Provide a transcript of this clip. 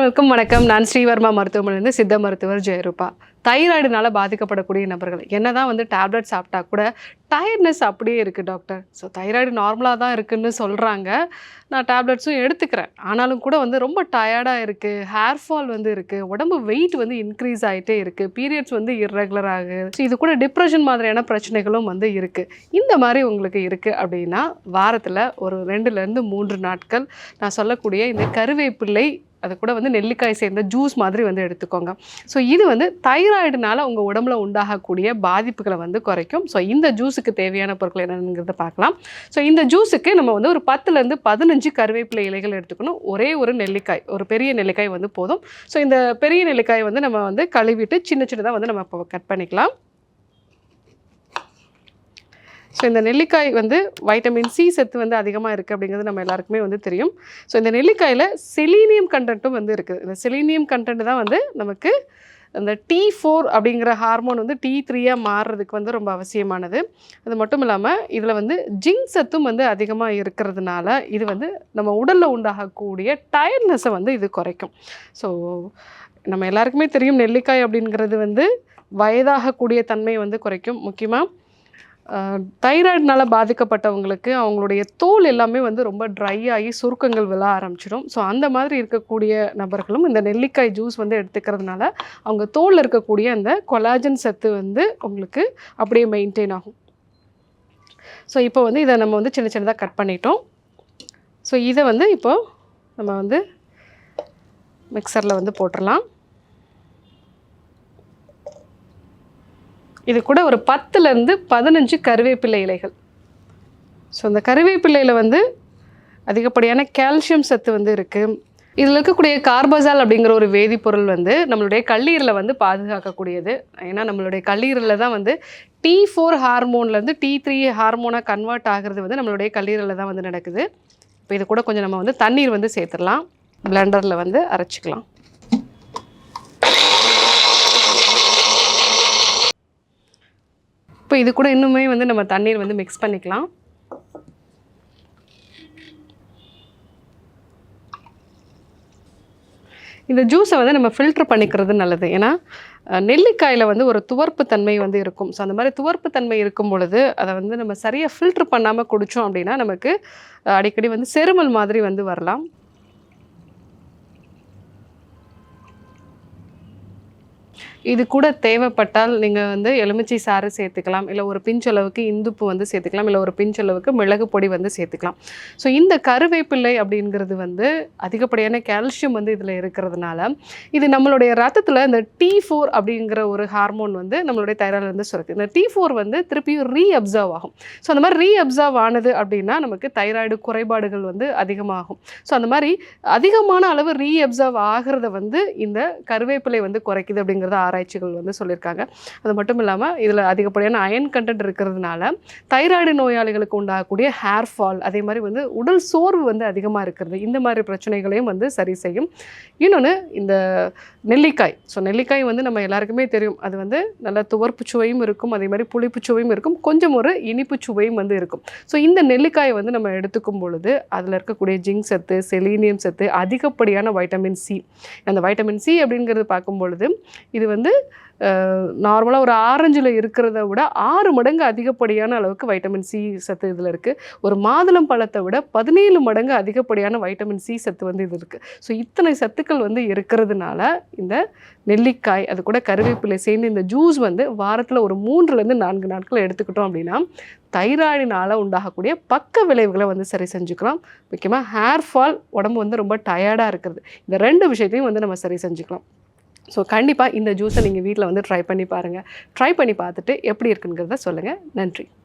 அனைவருக்கும் வணக்கம். நான் ஸ்ரீவர்மா மருத்துவமனையிலிருந்து சித்த மருத்துவர் ஜெயரூபா. தைராய்டுனால பாதிக்கப்படக்கூடிய நபர்கள். என்னதான் வந்து டேப்லெட் சாப்பிட்டா கூட டயர்ட்னஸ் அப்படியே இருக்குது டாக்டர் ஸோ தைராய்டு நார்மலாக தான் இருக்குன்னு சொல்கிறாங்க நான் டேப்லெட்ஸும் எடுத்துக்கிறேன். ஆனாலும் கூட வந்து ரொம்ப டயர்டாக இருக்குது ஹேர் ஃபால் வந்து இருக்குது உடம்பு வெயிட் வந்து இன்க்ரீஸ் ஆகிட்டே இருக்குது பீரியட்ஸ் வந்து இர்ரெகுலர் ஆகுது. ஸோ இது கூட டிப்ரெஷன் மாதிரியான பிரச்சனைகளும் வந்து இருக்குது இந்த மாதிரி உங்களுக்கு இருக்குது அப்படின்னா வாரத்தில் ஒரு ரெண்டுலேருந்து மூன்று நாட்கள் நான் சொல்லக்கூடிய இந்த கருவேப்பிள்ளை அது கூட வந்து நெல்லிக்காய் சேர்ந்த ஜூஸ் மாதிரி வந்து எடுத்துக்கோங்க. ஸோ இது வந்து தைராய்டுனால உங்கள் உடம்புல உண்டாகக்கூடிய பாதிப்புகளை வந்து குறைக்கும். ஸோ இந்த ஜூஸுக்கு தேவையான பொருட்கள் என்னங்கிறத பார்க்கலாம். ஸோ இந்த ஜூஸுக்கு நம்ம வந்து ஒரு பத்துலேருந்து பதினஞ்சு கருவேப்பிலை இலைகள் எடுத்துக்கணும். ஒரே ஒரு நெல்லிக்காய் ஒரு பெரிய நெல்லிக்காய் வந்து போதும். ஸோ இந்த பெரிய நெல்லிக்காய் வந்து நம்ம வந்து கழுவிட்டு சின்ன சின்னதாக வந்து நம்ம இப்போ கட் பண்ணிக்கலாம். ஸோ இந்த நெல்லிக்காய் வந்து வைட்டமின் சி சத்து வந்து அதிகமாக இருக்குது அப்படிங்கிறது நம்ம எல்லாருக்குமே வந்து தெரியும். ஸோ இந்த நெல்லிக்காயில் செலீனியம் கண்டென்ட்டும் வந்து இருக்குது. இந்த செலீனியம் கண்டென்ட் தான் வந்து நமக்கு அந்த டி ஃபோர் அப்படிங்கிற ஹார்மோன் வந்து டி த்ரீயாக மாறுறதுக்கு வந்து ரொம்ப அவசியமானது. அது மட்டும் இல்லாமல் இதில் வந்து ஜிங்க் சத்தும் வந்து அதிகமாக இருக்கிறதுனால இது வந்து நம்ம உடலில் உண்டாகக்கூடிய டயர்ட்னஸை வந்து இது குறைக்கும். ஸோ நம்ம எல்லாருக்குமே தெரியும் நெல்லிக்காய் அப்படிங்கிறது வந்து வயதாகக்கூடிய தன்மையை வந்து குறைக்கும். முக்கியமாக தைராய்டுனால் பாதிக்கப்பட்டவங்களுக்கு அவங்களுடைய தோல் எல்லாமே வந்து ரொம்ப ட்ரை ஆகி சுருக்கங்கள் விழ ஆரம்பிச்சிடும். ஸோ அந்த மாதிரி இருக்கக்கூடிய நபர்களும் இந்த நெல்லிக்காய் ஜூஸ் வந்து எடுத்துக்கிறதுனால அவங்க தோலில் இருக்கக்கூடிய அந்த கொலாஜன் சத்து வந்து உங்களுக்கு அப்படியே மெயின்டைன் ஆகும். ஸோ இப்போ வந்து இதை நம்ம வந்து சின்ன சின்னதாக கட் பண்ணிட்டோம். ஸோ இதை வந்து இப்போது நம்ம வந்து மிக்சரில் வந்து போட்டுடலாம் இது கூட ஒரு பத்துலேருந்து பதினஞ்சு கருவேப்பிலை இலைகள். ஸோ அந்த கருவேப்பிலையில் வந்து அதிகப்படியான கால்சியம் சத்து வந்து இருக்குது இதில் இருக்கக்கூடிய கார்பசால் அப்படிங்கிற ஒரு வேதிப்பொருள் வந்து நம்மளுடைய கல்லீரலை வந்து பாதுகாக்கக்கூடியது. ஏன்னா நம்மளுடைய கல்லீரலில் தான் வந்து டி ஃபோர் ஹார்மோன்லேருந்து டி த்ரீ ஹார்மோனாக கன்வெர்ட் ஆகிறது வந்து நம்மளுடைய கல்லீரலில் தான் வந்து நடக்குது. இப்போ இது கூட கொஞ்சம் நம்ம வந்து தண்ணீர் வந்து சேர்த்துடலாம். பிளெண்டரில் வந்து அரைச்சிக்கலாம். இப்போ இது கூட இன்னுமே வந்து நம்ம தண்ணீர் வந்து மிக்ஸ் பண்ணிக்கலாம். இந்த ஜூஸை வந்து நம்ம ஃபில்டர் பண்ணிக்கிறது நல்லது. ஏன்னா நெல்லிக்காயில் வந்து ஒரு துவர்ப்பு தன்மை வந்து இருக்கும். ஸோ அந்த மாதிரி துவர்ப்பு தன்மை இருக்கும் பொழுது அதை வந்து நம்ம சரியாக ஃபில்ட்ரு பண்ணாமல் குடித்தோம் அப்படின்னா நமக்கு அடிக்கடி வந்து செருமல் மாதிரி வந்து வரலாம். இது கூட தேவைப்பட்டால் நீங்கள் வந்து எலுமிச்சை சாறு சேர்த்துக்கலாம் இல்லை ஒரு பிஞ்சளவுக்கு இந்துப்பு வந்து சேர்த்துக்கலாம் இல்லை ஒரு பிஞ்சளவுக்கு மிளகு பொடி வந்து சேர்த்துக்கலாம். ஸோ இந்த கருவேப்பிள்ளை அப்படிங்கிறது வந்து அதிகப்படியான கால்சியம் வந்து இதில் இருக்கிறதுனால இது நம்மளுடைய ரத்தத்தில் இந்த டி ஃபோர் அப்படிங்கிற ஒரு ஹார்மோன் வந்து நம்மளுடைய தைராய்டில் வந்து சுரக்கு. இந்த டி ஃபோர் வந்து திருப்பியும் ரீ அப்சர்வ் ஆகும். ஸோ அந்த மாதிரி ரீ அப்சர்வ் ஆனது அப்படின்னா நமக்கு தைராய்டு குறைபாடுகள் வந்து அதிகமாகும். ஸோ அந்த மாதிரி அதிகமான அளவு ரீ அப்சர்வ் ஆகிறத வந்து இந்த கருவேப்பிலை வந்து குறைக்குது அப்படிங்கிறத ஆராய்ச்சிகள் வந்து சொல்லியிருக்காங்க. அது மட்டும் இல்லாமல் இதில் அதிகப்படியான அயன் கண்டென்ட் இருக்கிறதுனால தைராய்டு நோயாளிகளுக்கு உண்டாகக்கூடிய ஹேர் ஃபால் அதே மாதிரி வந்து உடல் சோர்வு வந்து அதிகமாக இருக்கிறது. இந்த மாதிரி பிரச்சனைகளையும் வந்து சரி செய்யும். இன்னொன்று இந்த நெல்லிக்காய். ஸோ நெல்லிக்காய் வந்து நம்ம எல்லாருக்குமே தெரியும். அது வந்து நல்ல துவர்ப்பு சுவையும் இருக்கும். அதே மாதிரி புளிப்பு சுவையும் இருக்கும். கொஞ்சம் ஒரு இனிப்பு சுவையும் வந்து இருக்கும். ஸோ இந்த நெல்லிக்காயை வந்து நம்ம எடுத்துக்கும் பொழுது அதில் இருக்கக்கூடிய ஜிங்க் சத்து செலீனியம் சத்து அதிகப்படியான வைட்டமின் சி அந்த வைட்டமின் சி அப்படிங்கிறது பார்க்கும் பொழுது இது வந்து நார்மலாக ஒரு ஆரஞ்சில் இருக்கிறத விட ஆறு மடங்கு அதிகப்படியான அளவுக்கு வைட்டமின் சி சத்து இதில் இருக்குது ஒரு மாதுளம் பழத்தை விட பதினேழு மடங்கு அதிகப்படியான வைட்டமின் சி சத்து வந்து இது இருக்குது ஸோ இத்தனை சத்துக்கள் வந்து இருக்கிறதுனால இந்த நெல்லிக்காய் அது கூட கருவேப்பிலை சேர்ந்து இந்த ஜூஸ் வந்து வாரத்தில் ஒரு மூன்றுலேருந்து நான்கு நாட்கள் எடுத்துக்கிட்டோம் அப்படின்னா தைராய்டினால் உண்டாகக்கூடிய பக்க விளைவுகளை வந்து சரி செஞ்சுக்கலாம். முக்கியமாக ஹேர் ஃபால் உடம்பு வந்து ரொம்ப டயர்டாக இருக்கிறது. இந்த ரெண்டு விஷயத்தையும் வந்து நம்ம சரி செஞ்சுக்கலாம். ஸோ கண்டிப்பாக இந்த ஜூஸை நீங்கள் வீட்டில் வந்து ட்ரை பண்ணி பாருங்கள் ட்ரை பண்ணி பார்த்துட்டு எப்படி இருக்குங்கிறத சொல்லுங்கள் நன்றி.